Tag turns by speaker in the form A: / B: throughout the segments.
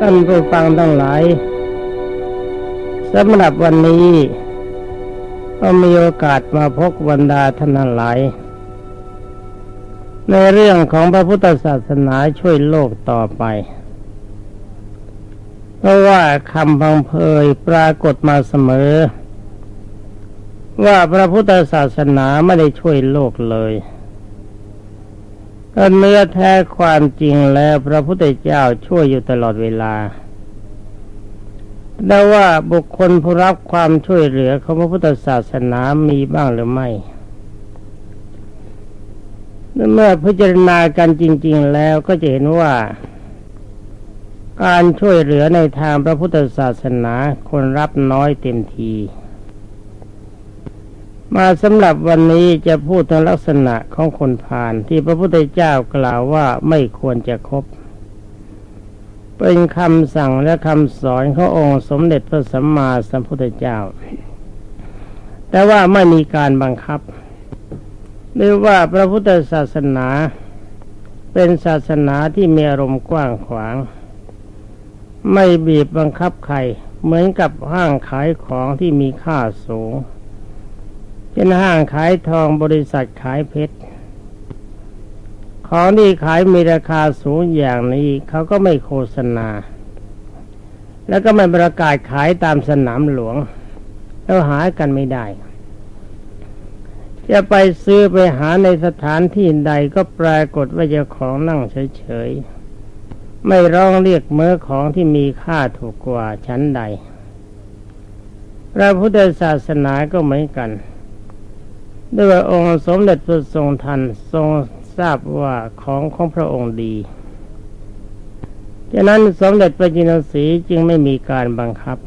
A: ท่านผู้ฟังทั้งหลายสำหรับวันนี้ก็มีโอกาสมาพบวันดาท่านหลาย ในเรื่องของพระพุทธศาสนาช่วยโลกต่อไป เพราะว่าคำพังเพยปรากฏมาเสมอ ว่าพระพุทธศาสนาไม่ได้ช่วยโลกเลย เนื้อแท้ความจริงแล้วพระพุทธเจ้าช่วยอยู่ตลอดเวลาแต่ว่าบุคคลผู้รับความช่วยเหลือของพระพุทธศาสนามีบ้างหรือไม่เมื่อพิจารณากันจริง ๆ แล้วก็จะเห็นว่า การช่วยเหลือในทางพระพุทธศาสนาคนรับน้อยเต็มที มาสำหรับวันนี้จะพูดถึงลักษณะของคนผ่านที่พระพุทธเจ้ากล่าวว่าไม่ควรจะคบ เป็นคำสั่งและคำสอนขององค์สมเด็จพระสัมมาสัมพุทธเจ้า แต่ว่าไม่มีการบังคับหรือว่าพระพุทธศาสนาเป็นศาสนาที่มีอารมณ์กว้างขวาง ไม่บีบบังคับใครเหมือนกับห้างขายของที่มีค่าสูง เป็นห้างขายทองบริษัทขายเพชร ของที่ขายมีราคาสูงอย่างนี้เขาก็ไม่โฆษณา แล้วก็ไม่ประกาศขายตามสนามหลวง แล้วหากันไม่ได้ จะไปซื้อไปหาในสถานที่ใดก็ปรากฏว่าเจ้าของนั่งเฉยๆ ไม่ร้องเรียกเมื่อของที่มีค่าถูกกว่าชั้นใด พระพุทธศาสนาก็เหมือนกัน ด้วยองค์สมเด็จพระทรงทันทรงทราบว่าของของพระองค์ดีฉะนั้นสมเด็จพระจินสีจึงไม่มีการบังคับ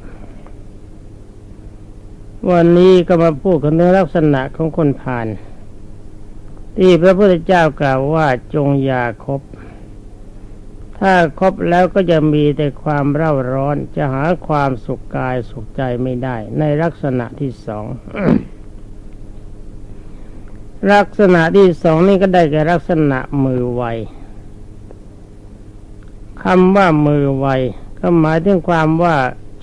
A: วันนี้ก็มาพูดกันในลักษณะของคนผ่าน ที่พระพุทธเจ้ากล่าวว่าจงอย่าคบ ถ้าคบแล้วก็จะมีแต่ความเร่าร้อนจะหาความสุขกายสุขใจไม่ได้ ในลักษณะที่สอง ลักษณะที่สองนี่ก็ได้แก่ลักษณะมือไวคำว่ามือไวก็หมายถึงความว่า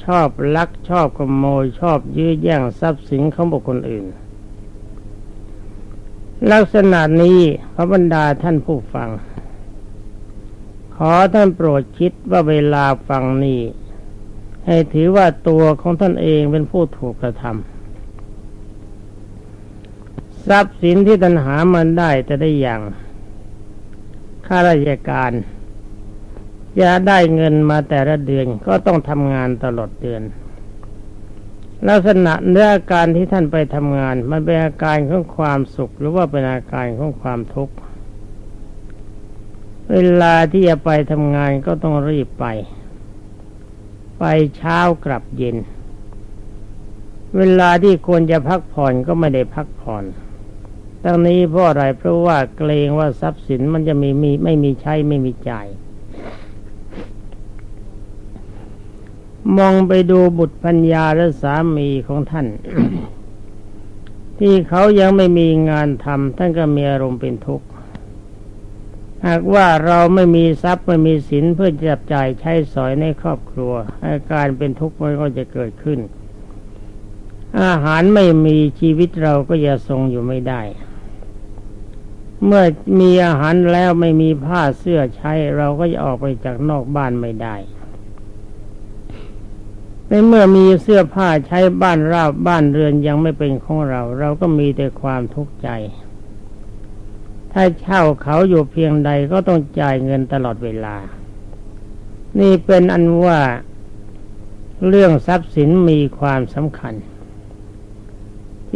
A: ชอบลักชอบขโมยชอบยื้อแย่งทรัพย์สินของบุคคลอื่น ลักษณะนี้พระบรรดาท่านผู้ฟัง ขอท่านโปรดคิดว่าเวลาฟังนี้ ให้ถือว่าตัวของท่านเองเป็นผู้ถูกกระทำ ทรัพย์สินที่ตัณหามันได้แต่ได้อย่างข้าราชการจะได้เงินมาแต่ละเดือนก็ต้องทำงานตลอดเดือน ลักษณะเนื้ออาการที่ท่านไปทำงาน มันเป็นอาการของความสุข หรือว่าเป็นอาการของความทุกข์เวลาที่จะไปทำงานก็ต้องรีบไป ไปเช้ากลับเย็น เวลาที่ควรจะพักผ่อนก็ไม่ได้พักผ่อน ทั้งนี้เพราะอะไรเพราะว่าเกรงว่าทรัพย์สินมันจะมีมีไม่มีใช้ไม่มีจ่ายมองไปดูบุตรพัญญาและสามีของท่าน ที่เขายังไม่มีงานทำท่านก็มีอารมณ์เป็นทุกข์หากว่าเราไม่มีทรัพย์ไม่มีสินเพื่อจับจ่ายใช้สอยในครอบครัว อาการเป็นทุกข์มันก็จะเกิดขึ้น อาหารไม่มีชีวิตเราก็จะทรงอยู่ไม่ได้ เมื่อมีอาหารแล้วไม่มีผ้าเสื้อใช้ เราก็จะออกไปจากนอกบ้านไม่ได้ในเมื่อมีเสื้อผ้าใช้บ้านราบบ้านเรือนยังไม่เป็นของเรา เราก็มีแต่ความทุกข์ใจ ถ้าเช่าเขาอยู่เพียงใดก็ต้องจ่ายเงินตลอดเวลา นี่เป็นอันว่าเรื่องทรัพย์สินมีความสำคัญ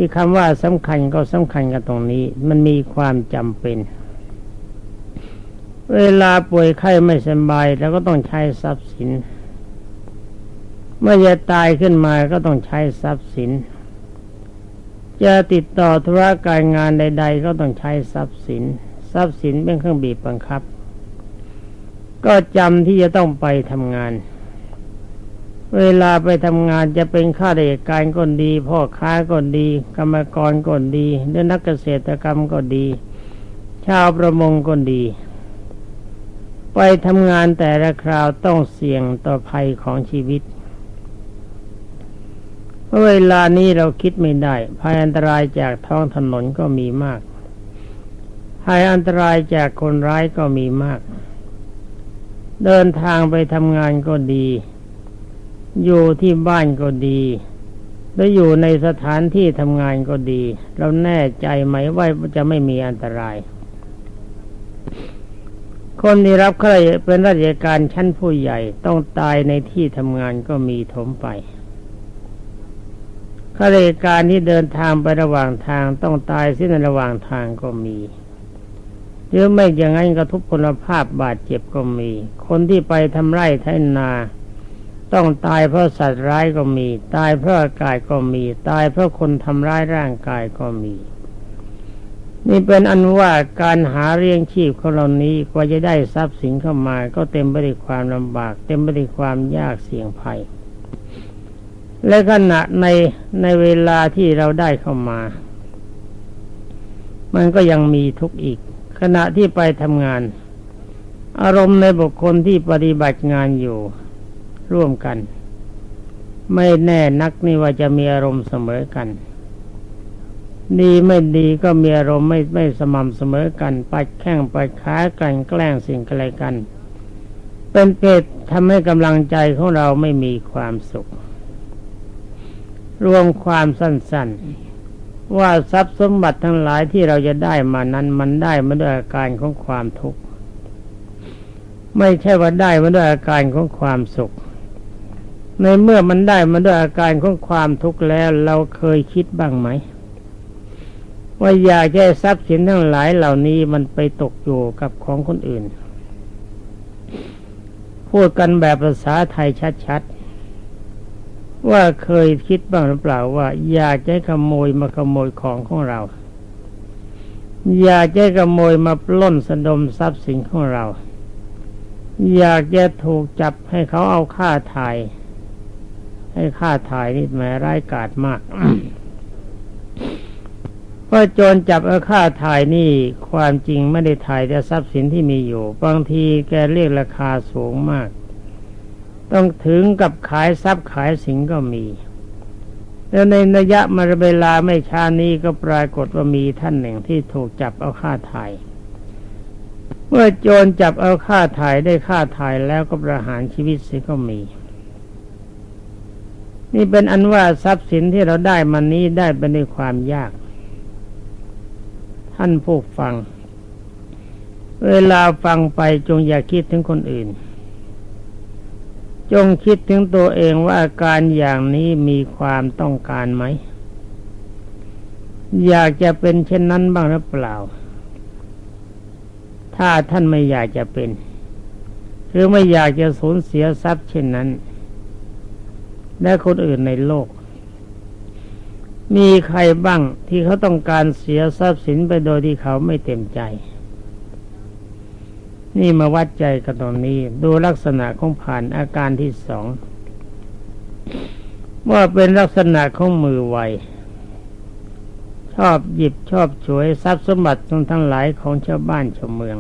A: ที่คำว่าสำคัญก็สำคัญกันตรงนี้ มันมีความจำเป็น เวลาป่วยไข้ไม่สบายแล้วก็ต้องใช้ทรัพย์สิน เมื่อจะตายขึ้นมาก็ต้องใช้ทรัพย์สิน จะติดต่อธุรการงานใด ๆ ก็ต้องใช้ทรัพย์สิน ทรัพย์สินเป็นเครื่องบีบบังคับ ก็จำที่จะต้องไปทำงาน เวลาไปทำงานจะเป็นข้าราชการก็ดี พ่อค้าก็ดี กรรมกรก็ดีเรื่องนักเกษตรกรรมก็ดี ชาวประมงก็ดี ไปทำงานแต่ละคราวต้องเสี่ยงต่อภัยของชีวิตเวลานี้เราคิดไม่ได้ภัยอันตรายจากท้องถนนก็มีมากภัยอันตรายจากคนร้ายก็มีมาก เดินทางไปทำงานก็ดี อยู่ที่บ้านก็ดีแล้อยู่ในสถานที่ทำงานก็ดี เราแน่ใจไหมว่าจะไม่มีอันตราย คนที่รับข้าราชเป็นราชการชั้นผู้ใหญ่ต้องตายในที่ทำงานก็มีถมไปข้าราชการที่เดินทางไประหว่างทางต้องตายสิ้นในระหว่างทางก็มีหรือไม่อย่างนั้นกระทุพพลภาพบาดเจ็บก็มี คนที่ไปทำไร่ไถนา ต้องตายเพราะสัตว์ร้ายก็มี ตายเพราะอากาศก็มี ตายเพราะคนทำร้ายร่างกายก็มี นี่เป็นอันว่าการหาเรียงชีพของเรานี้กว่าจะได้ทรัพย์สินเข้ามา ก็เต็มไปด้วยความลำบาก เต็มไปด้วยความยากเสี่ยงภัย และขณะในในเวลาที่เราได้เข้ามา มันก็ยังมีทุกข์อีก ขณะที่ไปทำงาน อารมณ์ในบุคคลที่ปฏิบัติงานอยู่ ร่วมกัน ไม่แน่นักนี่ว่าจะมีอารมณ์เสมอกัน ดีไม่ดีก็มีอารมณ์ไม่ไม่สม่ำเสมอกัน ปัดแข้งปัดขากันแกล้งสิ่งอะไรกัน เป็นเกิดทำให้กำลังใจของเราไม่มีความสุข รวมความสั้นๆ ว่าทรัพย์สมบัติทั้งหลายที่เราจะได้มานั้นมันได้มาด้วยอาการของความทุกข์ไม่ใช่ว่าได้มาด้วยอาการของความสุข ในเมื่อมันได้มาด้วยอาการของความทุกข์แล้ว เราเคยคิดบ้างไหม ว่าอยากให้ทรัพย์สินทั้งหลายเหล่านี้มันไปตกอยู่กับของคนอื่น พูดกันแบบภาษาไทยชัดๆ ว่าเคยคิดบ้างหรือเปล่าว่า อยากให้ขโมยมาขโมยของของเรา อยากให้ขโมยมาปล้นสะดมทรัพย์สินของเรา อยากจะถูกจับให้เขาเอาค่าถ่าย ให้ค่าถ่ายนี่แม้ร้ายกาจมากเพราะโจรจับเอาค่าถ่ายนี่ความจริงไม่ได้ถ่ายแต่ทรัพย์สินที่มีอยู่ บางทีแกเรียกราคาสูงมาก ต้องถึงกับขายทรัพย์ขายสินก็มี แล้วในระยะมาเวลาไม่ช้านี้ก็ปรากฏว่ามีท่านหนึ่งที่ถูกจับเอาค่าถ่าย เมื่อโจรจับเอาค่าถ่ายได้ค่าถ่ายแล้วก็ประหารชีวิตเสียก็มี นี่เป็นอันว่าทรัพย์สินที่เราได้มันนี้ได้ไปในความยาก ท่านผู้ฟัง เวลาฟังไปจงอย่าคิดถึงคนอื่น จงคิดถึงตัวเองว่าการอย่างนี้มีความต้องการไหม อยากจะเป็นเช่นนั้นบ้างหรือเปล่า ถ้าท่านไม่อยากจะเป็น หรือไม่อยากจะสูญเสียทรัพย์เช่นนั้น และคนอื่นในโลก มีใครบ้างที่เขาต้องการเสียทรัพย์สินไปโดยที่เขาไม่เต็มใจ นี่มาวัดใจกันตรงนี้ดูลักษณะของผ่านอาการที่สองว่าเป็นลักษณะของมือไวชอบหยิบชอบฉวยทรัพย์สมบัติทั้งหลายของชาวบ้านชาวเมือง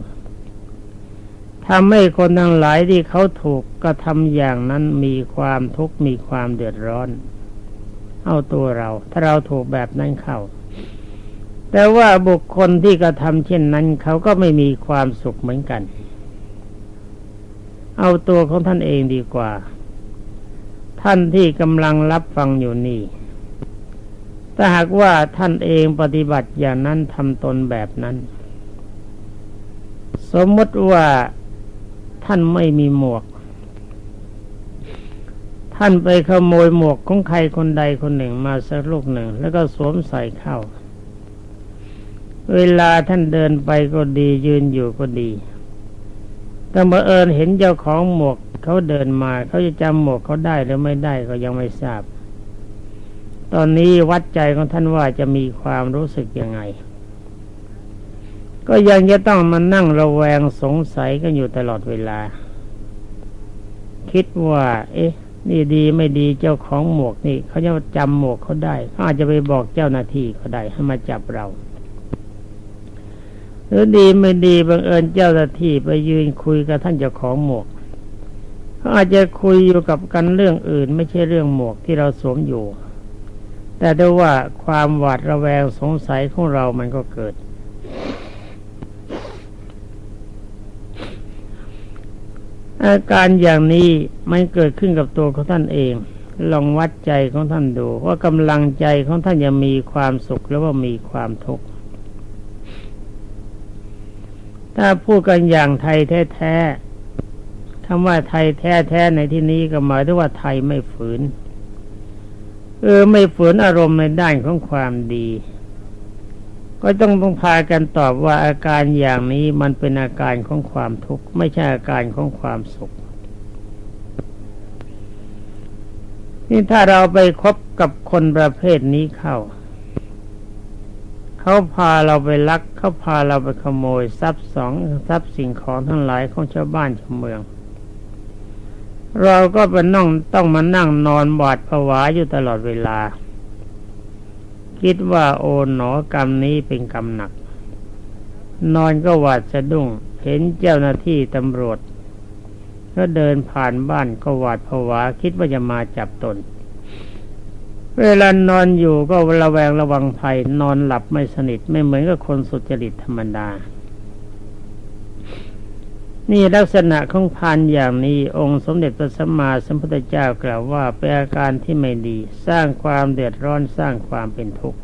A: ทำให้คนทั้งหลายที่เขาถูกกระทำอย่างนั้นมีความทุกข์มีความเดือดร้อน เอาตัวเรา ถ้าเราถูกแบบนั้นเข้า แต่ว่าบุคคลที่กระทำเช่นนั้น เขาก็ไม่มีความสุขเหมือนกัน เอาตัวของท่านเองดีกว่า ท่านที่กำลังรับฟังอยู่นี่ถ้าหากว่าท่านเองปฏิบัติอย่างนั้นทำตนแบบนั้น สมมติว่า ท่านไม่มีหมวก ท่านไปขโมยหมวกของใครคนใดคนหนึ่งมาสักลูกหนึ่ง แล้วก็สวมใส่เข้า เวลาท่านเดินไปก็ดียืนอยู่ก็ดี แต่เมื่อเอิญเห็นเจ้าของหมวกเขาเดินมาเขาจะจำหมวกเขาได้หรือไม่ได้ก็ยังไม่ทราบ ตอนนี้วัดใจของท่านว่าจะมีความรู้สึกยังไง ก็ยังจะต้องมานั่งระแวงสงสัยกันอยู่ตลอดเวลา คิดว่า เอ๊ะ นี่ดีไม่ดีเจ้าของหมวกนี่เขาจะจำหมวกเขาได้เขาอาจจะไปบอกเจ้าหน้าที่เขาได้ให้มาจับเราหรือดีไม่ดีบังเอิญเจ้าหน้าที่ไปยืนคุยกับท่านเจ้าของหมวกเขาอาจจะคุยอยู่กับกันเรื่องอื่น ไม่ใช่เรื่องหมวกที่เราสวมอยู่ แต่ด้วยว่าความหวาดระแวงสงสัยของเรามันก็เกิด อาการอย่างนี้มันเกิดขึ้นกับตัวของท่านเอง ลองวัดใจของท่านดู ว่ากำลังใจของท่านจะมีความสุขหรือว่ามีความทุกข์ถ้าพูดกันอย่างไทยแท้ๆคำว่าไทยแท้ๆในที่นี้ก็หมายถึงว่าไทยไม่ฝืน เออไม่ฝืนอารมณ์ในด้านของความดี ก็ต้องต้องพากันตอบว่าอาการอย่างนี้มันเป็นอาการของความทุกข์ไม่ใช่อาการของความสุขนี่ถ้าเราไปคบกับคนประเภทนี้เข้า เขาพาเราไปลัก เขาพาเราไปขโมยทรัพย์สองทรัพย์สิ่งของทั้งหลายของชาวบ้านชาวเมือง เราก็ไปนั่งต้องมานั่งนอนบาดผวาอยู่ตลอดเวลา คิดว่าโอนหนอกรรมนี้เป็นกรรมหนัก นอนก็หวาดสะดุ้ง เห็นเจ้าหน้าที่ตำรวจก็เดินผ่านบ้านก็หวาดผวา คิดว่าจะมาจับตน เวลานอนอยู่ก็ระแวงระวังภัย นอนหลับไม่สนิทไม่เหมือนกับคนสุจริตธรรมดา นี่ลักษณะของพานอย่างนี้ องค์สมเด็จพระสัมมาสัมพุทธเจ้ากล่าวว่าเป็นอาการที่ไม่ดี สร้างความเดือดร้อนสร้างความเป็นทุกข์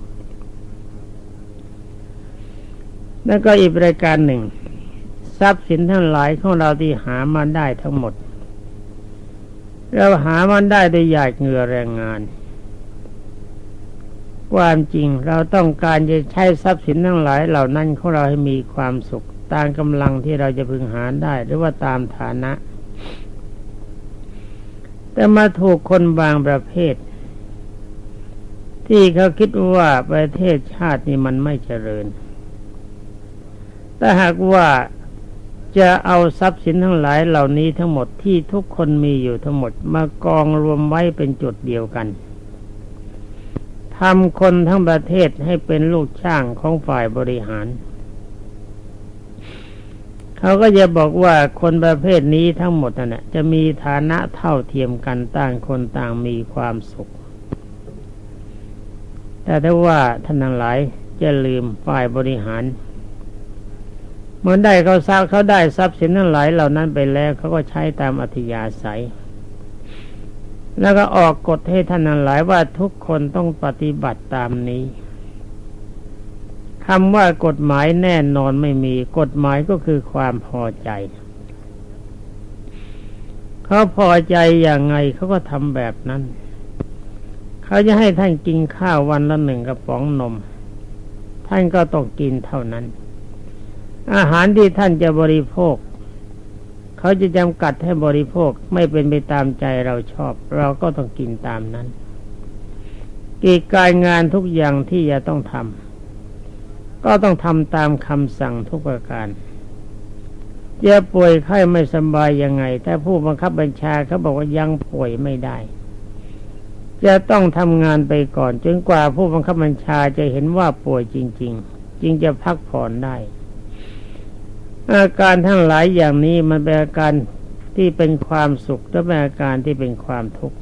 A: แล้วก็อีกรายการหนึ่ง ทรัพย์สินทั้งหลายของเราที่หามาได้ทั้งหมด เราหามันได้โดยหยาดเหงื่อแรงงาน ความจริงเราต้องการจะใช้ทรัพย์สินทั้งหลายเหล่านั้นของเราให้มีความสุข ตามกำลังที่เราจะพึงหาได้ หรือว่าตามฐานะ แต่มาถูกคนบางประเภท ที่เขาคิดว่าประเทศชาตินี้มันไม่เจริญแต่หากว่าจะเอาทรัพย์สินทั้งหลายเหล่านี้ทั้งหมดที่ทุกคนมีอยู่ทั้งหมดมากองรวมไว้เป็นจุดเดียวกันทำคนทั้งประเทศให้เป็นลูกช่างของฝ่ายบริหาร เขาก็จะบอกว่าคนประเภทนี้ทั้งหมดนั่นแหละจะมีฐานะเท่าเทียมกันต่างคนต่างมีความสุข แต่ถ้าว่าท่านทั้งหลายจะลืมฝ่ายบริหารเมื่อได้เขาทราบเขาได้ทรัพย์สินทั้งหลายเหล่านั้นไปแล้วเขาก็ใช้ตามอัธยาศัย แล้วก็ออกกฎให้ท่านทั้งหลายว่าทุกคนต้องปฏิบัติตามนี้ คำว่ากฎหมายแน่นอนไม่มี กฎหมายก็คือความพอใจ เขาพอใจอย่างไงเขาก็ทำแบบนั้น เขาจะให้ท่านกินข้าววันละหนึ่งกระป๋องนม ท่านก็ต้องกินเท่านั้น อาหารที่ท่านจะบริโภค เขาจะจำกัดให้บริโภคไม่เป็นไปตามใจเราชอบ เราก็ต้องกินตามนั้นกิจการงานทุกอย่างที่จะต้องทำ ก็ต้องทำตามคำสั่งทุกประการจะป่วยไข้ไม่สบายยังไงแต่ผู้บังคับบัญชาเขาบอกว่ายังป่วยไม่ได้ จะต้องทำงานไปก่อน จนกว่าผู้บังคับบัญชาจะเห็นว่าป่วยจริง ๆ จึงจะพักผ่อนได้ อาการทั้งหลายอย่างนี้มันเป็นอาการที่เป็นความสุขและเป็นอาการที่เป็นความทุกข์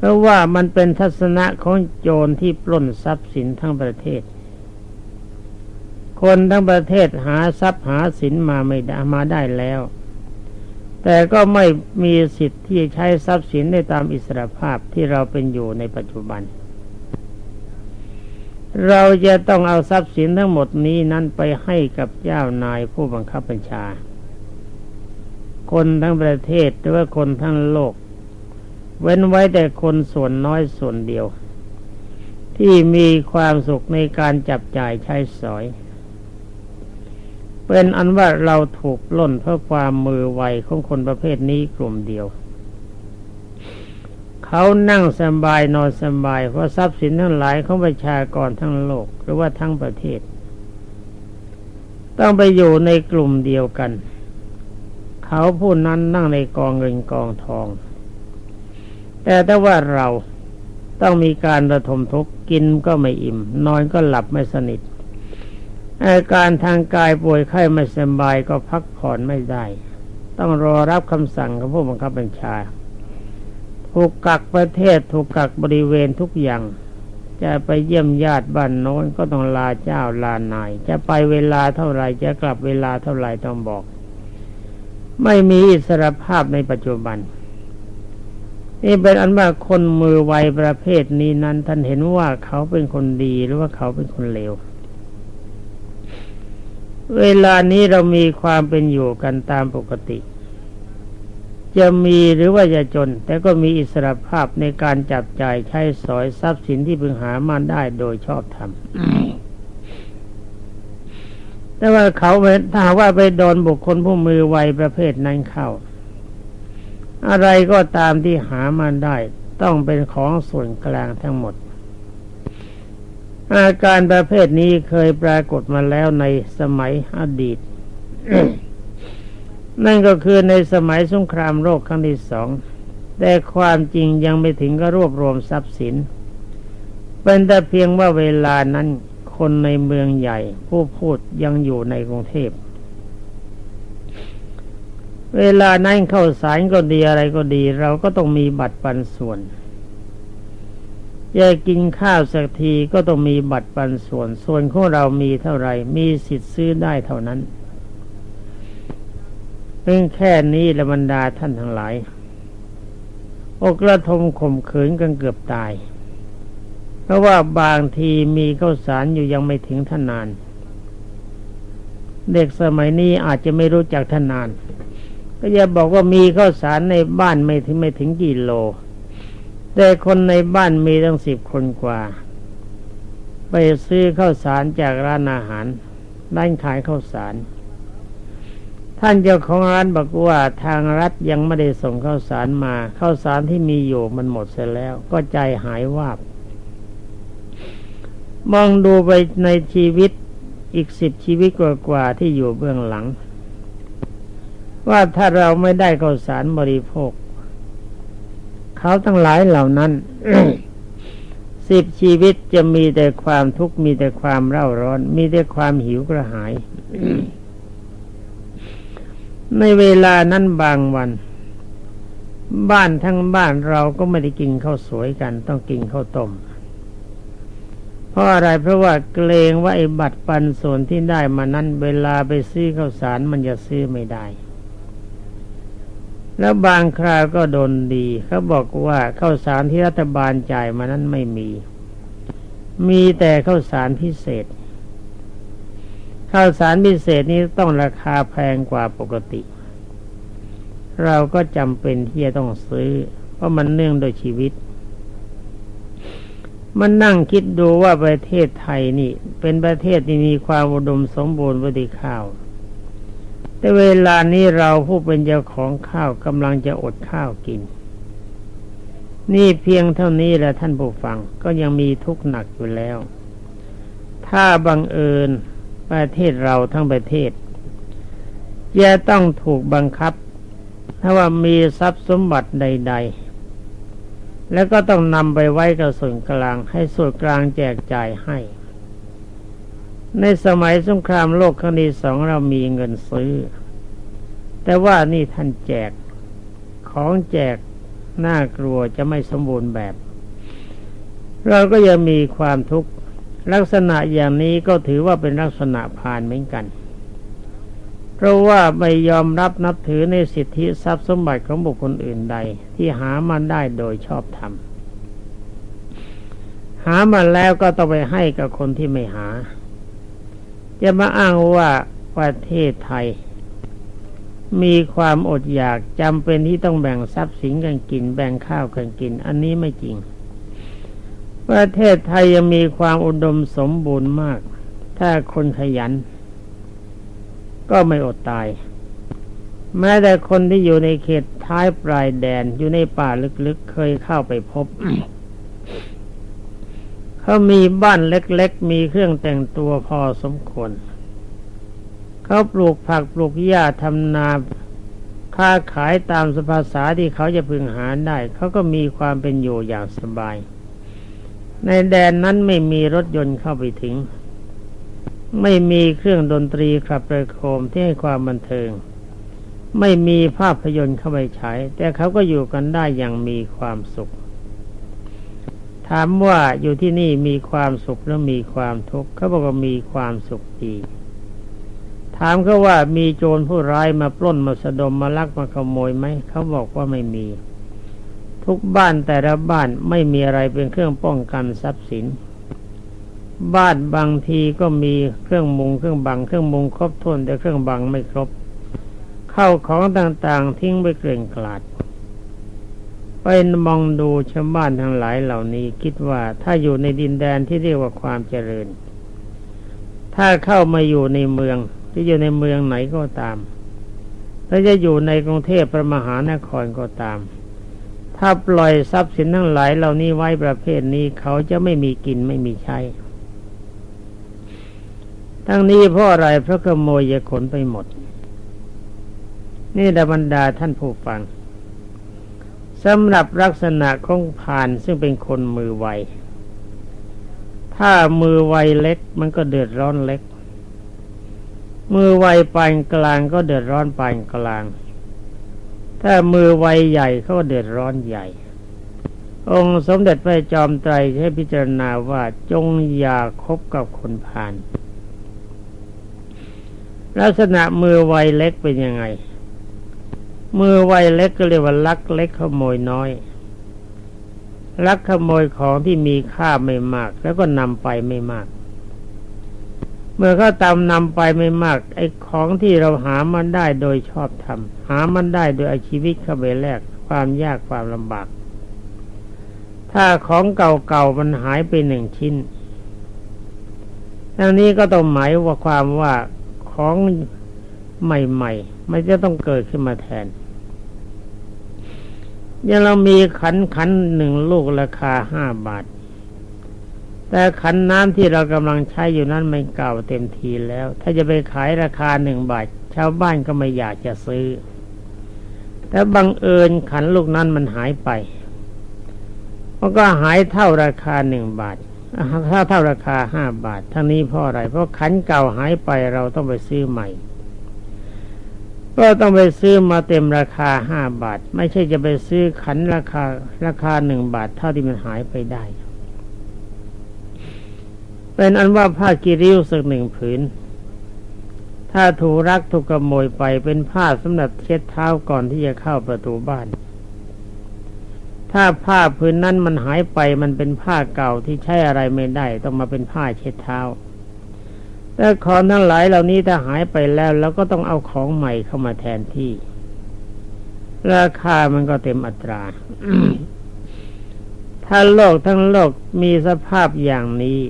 A: เพราะว่ามันเป็นทัศนะของโจรที่ปล้นทรัพย์สินทั้งประเทศ คนทั้งประเทศหาทรัพย์หาสินมาไม่ได้มาได้แล้ว แต่ก็ไม่มีสิทธิ์ที่จะใช้ทรัพย์สินได้ตามอิสรภาพที่เราเป็นอยู่ในปัจจุบัน เราจะต้องเอาทรัพย์สินทั้งหมดนี้นั้นไปให้กับเจ้านายผู้บังคับบัญชา คนทั้งประเทศหรือว่าคนทั้งโลก เว้นไว้แต่คนส่วนน้อยส่วนเดียว ที่มีความสุขในการจับจ่ายใช้สอย เป็นอันว่าเราถูกล่นเพราะความมือไวของคนประเภทนี้กลุ่มเดียว เขานั่งสบายนอนสบายเพราะทรัพย์สินทั้งหลายของประชากรทั้งโลกหรือว่าทั้งประเทศ ต้องไปอยู่ในกลุ่มเดียวกัน เขาผู้นั้นนั่งในกองเงินกองทอง แต่ถ้าว่าเราต้องมีการระทมทุกข์กินก็ไม่อิ่ม นอนก็หลับไม่สนิทอาการทางกายป่วยไข้ไม่สบายก็พักผ่อนไม่ได้ ต้องรอรับคำสั่งของผู้บังคับบัญชา ถูกกักประเทศถูกกักบริเวณทุกอย่าง จะไปเยี่ยมญาติบ้านโน้นก็ต้องลาเจ้าลานาย จะไปเวลาเท่าไรจะกลับเวลาเท่าไรต้องบอก ไม่มีอิสรภาพในปัจจุบัน นี่เป็นอันว่าคนมือไวประเภทนี้นั้น ท่านเห็นว่าเขาเป็นคนดีหรือว่าเขาเป็นคนเลว เวลานี้เรามีความเป็นอยู่กันตามปกติ จะมีหรือว่าจะจน แต่ก็มีอิสรภาพในการจับจ่ายใช้สอยทรัพย์สินที่พึงหามาได้โดยชอบธรรมแต่ว่าเขาถ้าว่าไปโดนบุคคลผู้มือไวประเภทนั้นเข้า อะไรก็ตามที่หามาได้ต้องเป็นของส่วนกลางทั้งหมด อาการประเภทนี้เคยปรากฏมาแล้วในสมัยอดีต นั่นก็คือในสมัยสงครามโลกครั้งที่สอง แต่ความจริงยังไม่ถึงก็รวบรวมทรัพย์สิน เป็นแต่เพียงว่าเวลานั้นคนในเมืองใหญ่ ผู้พูดยังอยู่ในกรุงเทพ เวลานั้นเข้าสารก็ดีอะไรก็ดี เราก็ต้องมีบัตรปันส่วนจะกินข้าวสักทีก็ต้องมีบัตรปันส่วน ส่วนของเรามีเท่าไหร่ มีสิทธิ์ซื้อได้เท่านั้น เพียงแค่นี้ละบรรดาท่านทั้งหลายอกระทมข่มขืนกันเกือบตาย เพราะว่าบางทีมีข้าวสารอยู่ยังไม่ถึงท่านนาน เด็กสมัยนี้อาจจะไม่รู้จักท่านนาน ก็จะบอกว่ามีข้าวสารในบ้านไม่ถึงไม่ถึงกี่โล แต่คนในบ้านมีตั้งสิบคนกว่า ไปซื้อข้าวสารจากร้านอาหาร ร้านขายข้าวสาร ท่านเจ้าของร้านบอกว่าทางรัฐยังไม่ได้ส่งข้าวสารมาข้าวสารที่มีอยู่มันหมดเสียแล้ว ก็ใจหายวาบมองดูไปในชีวิตอีกสิบชีวิตกว่าๆที่อยู่เบื้องหลัง ว่าถ้าเราไม่ได้ข้าวสารบริโภค เขาทั้งหลายเหล่านั้นสิบชีวิตจะมีแต่ความทุกข์มีแต่ความเร่าร้อน มีแต่ความหิวกระหาย ในเวลานั้นบางวัน บ้านทั้งบ้านเราก็ไม่ได้กินข้าวสวยกัน ต้องกินข้าวต้มเพราะอะไรเพราะว่าเกรงว่าไอ้บัตรปันส่วนที่ได้มานั้น เวลาไปซื้อข้าวสารมันจะซื้อไม่ได้ แล้วบางคราวก็โดนดีเขาบอกว่าข้าวสารที่รัฐบาลจ่ายมานั้นไม่มี มีแต่ข้าวสารพิเศษข้าวสารพิเศษนี้ต้องราคาแพงกว่าปกติ เราก็จำเป็นที่จะต้องซื้อ เพราะมันเนื่องโดยชีวิต มันนั่งคิดดูว่าประเทศไทยนี่ เป็นประเทศที่มีความอุดมสมบูรณ์วิข้าว แต่เวลานี้เราผู้เป็นเจ้าของข้าวกำลังจะอดข้าวกิน นี่เพียงเท่านี้แหละท่านผู้ฟังก็ยังมีทุกข์หนักอยู่แล้ว ถ้าบังเอิญประเทศเราทั้งประเทศจะต้องถูกบังคับ ถ้าว่ามีทรัพย์สมบัติใด ๆ แล้วก็ต้องนำไปไว้กับส่วนกลางให้ส่วนกลางแจกจ่ายให้ ในสมัยสงครามโลกครั้งที่สองเรามีเงินซื้อ แต่ว่านี่ท่านแจกของแจกน่ากลัวจะไม่สมบูรณ์แบบ เราก็ยังมีความทุกข์ลักษณะอย่างนี้ก็ถือว่าเป็นลักษณะผ่านเหมือนกัน เพราะว่าไม่ยอมรับนับถือในสิทธิทรัพย์สมบัติของบุคคลอื่นใด ที่หามันได้โดยชอบธรรมหามาแล้วก็ต้องไปให้กับคนที่ไม่หา จะมาอ้างว่าประเทศไทย มีความอดอยากจำเป็นที่ต้องแบ่งทรัพย์สินกันกิน แบ่งข้าวกันกิน อันนี้ไม่จริง ประเทศไทยยังมีความอุดมสมบูรณ์มาก ถ้าคนขยัน ก็ไม่อดตาย แม้แต่คนที่อยู่ในเขตท้ายปลายแดนอยู่ในป่าลึกๆเคยเข้าไปพบ เขามีบ้านเล็กๆ มีเครื่องแต่งตัวพอสมควร เขาปลูกผักปลูกหญ้าทำนาค้าขายตามสภาษาที่เขาจะพึงหาได้ เขาก็มีความเป็นอยู่อย่างสบาย ในแดนนั้นไม่มีรถยนต์เข้าไปถึง ไม่มีเครื่องดนตรีขับประโคมที่ให้ความบันเทิง ไม่มีภาพยนตร์เข้าไปฉายแต่เขาก็อยู่กันได้อย่างมีความสุข ถามว่าอยู่ที่นี่มีความสุขหรือมีความทุกข์เขาบอกว่ามีความสุขดี ถามเขาว่ามีโจรผู้ร้ายมาปล้นมาสะดมมาลักมาขโมยไหมเขาบอกว่าไม่มี ทุกบ้านแต่ละบ้านไม่มีอะไรเป็นเครื่องป้องกันทรัพย์สิน บ้านบางทีก็มีเครื่องมุงเครื่องบังเครื่องมุงครบถ้วนแต่เครื่องบังไม่ครบ เข้าของต่างๆ ทิ้งไปเกลื่อนกลาด ไปมองดูชาวบ้านทั้งหลายเหล่านี้คิดว่าถ้าอยู่ในดินแดนที่เรียกว่าความเจริญ ถ้าเข้ามาอยู่ในเมืองจะอยู่ในเมืองไหนก็ตามถ้าจะอยู่ในกรุงเทพประมหานครก็ตาม ถ้าปล่อยทรัพย์สินทั้งหลายเหล่านี้ไว้ประเภทนี้เขาจะไม่มีกินไม่มีใช้ทั้งนี้เพราะอะไรเพราะขโมยจะขนไปหมด นี่ดบรรดาท่านผู้ฟัง สำหรับลักษณะของผ่านซึ่งเป็นคนมือไว ถ้ามือไวเล็กมันก็เดือดร้อนเล็ก มือไวปานกลางก็เดือดร้อนปานกลาง ถ้ามือไวใหญ่เขาก็เดือดร้อนใหญ่ องค์สมเด็จพระจอมไตรให้พิจารณาว่าจงอย่าคบกับคนพาลลักษณะมือไวเล็กเป็นยังไง เมื่อไวเล็กก็เรียกว่าลักเล็กขโมยน้อย ลักขโมยของที่มีค่าไม่มาก แล้วก็นำไปไม่มาก เมื่อเขาตามนำไปไม่มาก ไอ้ของที่เราหามันได้โดยชอบทำหามันได้โดยอาชีวิตเข้าไปแลกความยากความลำบาก ถ้าของเก่าๆมันหายไปหนึ่งชิ้นทั้งนี้ก็ต้องหมายว่าความว่าของใหม่ ๆ มันจะต้องเกิดขึ้นมาแทน ยังเรามีขันขันหนึ่งลูกราคาห้าบาท แต่ขันน้ำที่เรากำลังใช้อยู่นั้นมันเก่าเต็มทีแล้ว ถ้าจะไปขายราคาหนึ่งบาท ชาวบ้านก็ไม่อยากจะซื้อ แต่บังเอิญขันลูกนั้นมันหายไปมันก็หายเท่าราคาหนึ่งบาทถ้าเท่าราคาห้าบาททั้งนี้เพราะอะไร เพราะขันเก่าหายไปเราต้องไปซื้อใหม่ ก็ต้องไปซื้อมาเต็มราคาห้าบาท ไม่ใช่จะไปซื้อขันราคาราคาหนึ่งบาท เท่าที่มันหายไปได้ เป็นอันว่าผ้ากิริ้วสักหนึ่งผืน ถ้าถูรักถูกขโมยไปเป็นผ้าสำหรับเช็ดเท้าก่อนที่จะเข้าประตูบ้าน ถ้าผ้าผืนนั้นมันหายไปมันเป็นผ้าเก่าที่ใช้อะไรไม่ได้ ต้องมาเป็นผ้าเช็ดเท้า แต่ของทั้งหลายเหล่านี้ถ้าหายไปแล้วเราก็ต้องเอาของใหม่เข้ามาแทนที่ ราคามันก็เต็มอัตรา ถ้าโลกทั้งโลกมีสภาพอย่างนี้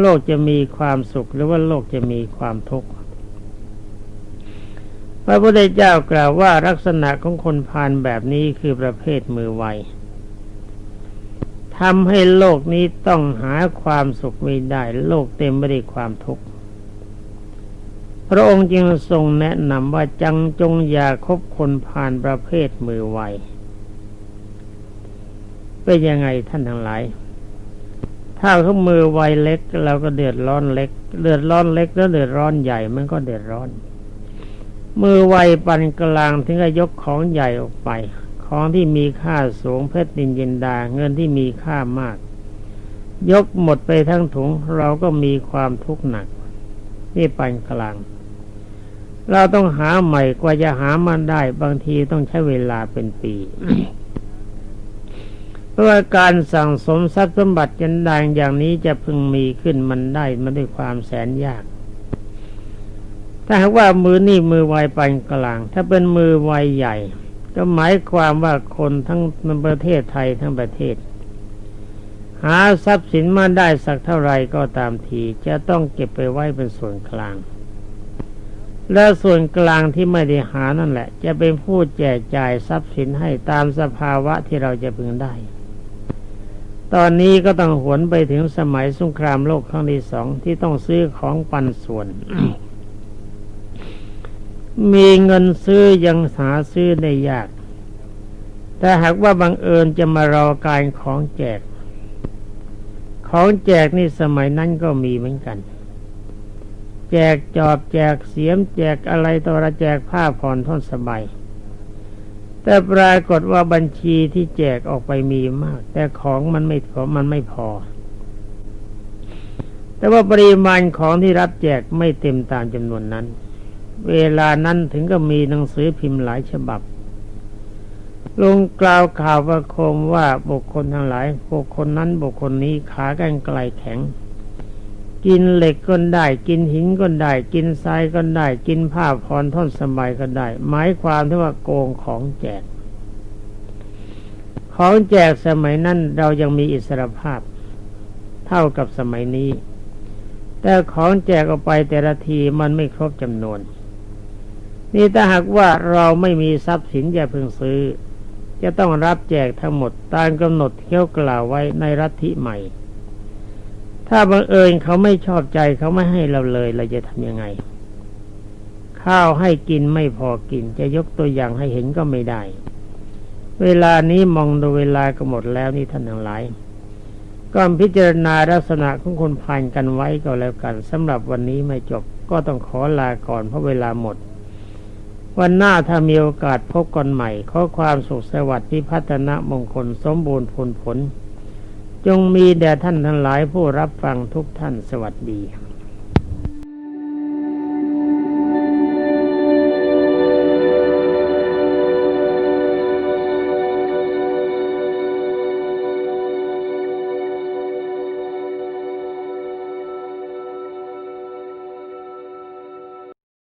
A: โลกจะมีความสุขหรือว่าโลกจะมีความทุกข์พระพุทธเจ้ากล่าวว่าลักษณะของคนพาลแบบนี้คือประเภทมือไว ทำให้โลกนี้ต้องหาความสุขไม่ได้ โลกเต็มไปด้วยความทุกข์ พระองค์จึงทรงแนะนำว่าจังจงอย่าคบคนพาลประเภทมือไวเป็นยังไงท่านทั้งหลาย ถ้าเขามือไวเล็กเราก็เดือดร้อนเล็ก เดือดร้อนเล็กแล้วเดือดร้อนใหญ่มันก็เดือดร้อน มือไวปันกลางถึงจะยกของใหญ่ออกไป ของที่มีค่าสูงเพชรดินยินดา เงินที่มีค่ามาก ยกหมดไปทั้งถุงเราก็มีความทุกข์หนักนี่ปันกลาง เราต้องหาใหม่กว่าจะหามันได้ บางทีต้องใช้เวลาเป็นปีเพราะว่าการสั่งสมทรัพย์สมบัติยันดางอย่างนี้จะพึงมีขึ้นมันได้มาด้วยความแสนยาก ถ้าหากว่ามือนี่มือไวปานกลาง ถ้าเป็นมือไวใหญ่ ก็หมายความว่าคนทั้งประเทศไทยทั้งประเทศ หาทรัพย์สินมาได้สักเท่าไรก็ตามทีจะต้องเก็บไปไว้เป็นส่วนกลาง และส่วนกลางที่ไม่ได้หานั่นแหละ จะเป็นผู้แจกจ่ายทรัพย์สินให้ตามสภาวะที่เราจะพึงได้ ตอนนี้ก็ต้องหวนไปถึงสมัยสงครามโลกครั้งที่สองที่ต้องซื้อของปันส่วน มีเงินซื้อยังหาซื้อได้ยาก แต่หากว่าบังเอิญจะมารอการของแจก ของแจกนี่สมัยนั้นก็มีเหมือนกัน แจกจอบแจกเสียม แจกอะไรต่ออะแจกผ้าผ่อนท่อนสบาย แต่ปรากฏว่าบัญชีที่แจกออกไปมีมาก แต่ของมันไม่พอมันไม่พอ แต่ว่าปริมาณของที่รับแจกไม่เต็มตามจำนวนนั้น เวลานั้นถึงก็มีหนังสือพิมพ์หลายฉบับ ลงกล่าวข่าวประโคมว่าบุคคลทั้งหลายบุคคลนั้นบุคคลนี้ขากันไกลแข็ง กินเหล็กก็ได้ กินหินก็ได้ กินทรายก็ได้ กินผ้าพรท่อนสบายก็ได้ หมายความที่ว่าโกงของแจก ของแจกสมัยนั้นเรายังมีอิสรภาพ เท่ากับสมัยนี้แต่ของแจกออกไปแต่ละทีมันไม่ครบจำนวน นี่ถ้าหากว่าเราไม่มีทรัพย์สินอย่าเพิ่งซื้อ จะต้องรับแจกทั้งหมดตามกำหนดที่เขากล่าวไว้ในรัฐทิใหม่ ถ้าบังเอิญเขาไม่ชอบใจเขาไม่ให้เราเลยเราจะทำยังไง ข้าวให้กินไม่พอกิน จะยกตัวอย่างให้เห็นก็ไม่ได้ เวลานี้มองดูเวลาก็หมดแล้วนี่ท่านทั้งหลายก็พิจารณาลักษณะของคนพานกันไว้ก็แล้วกันสำหรับวันนี้ไม่จบก็ต้องขอลาก่อนเพราะเวลาหมด วันหน้าถ้ามีโอกาสพบกันใหม่ ขอความสุขสวัสดิ์พิพัฒนมงคลสมบูรณ์ผลผล จงมีแด่ท่านทั้งหลายผู้รับฟังทุกท่านสวัสดี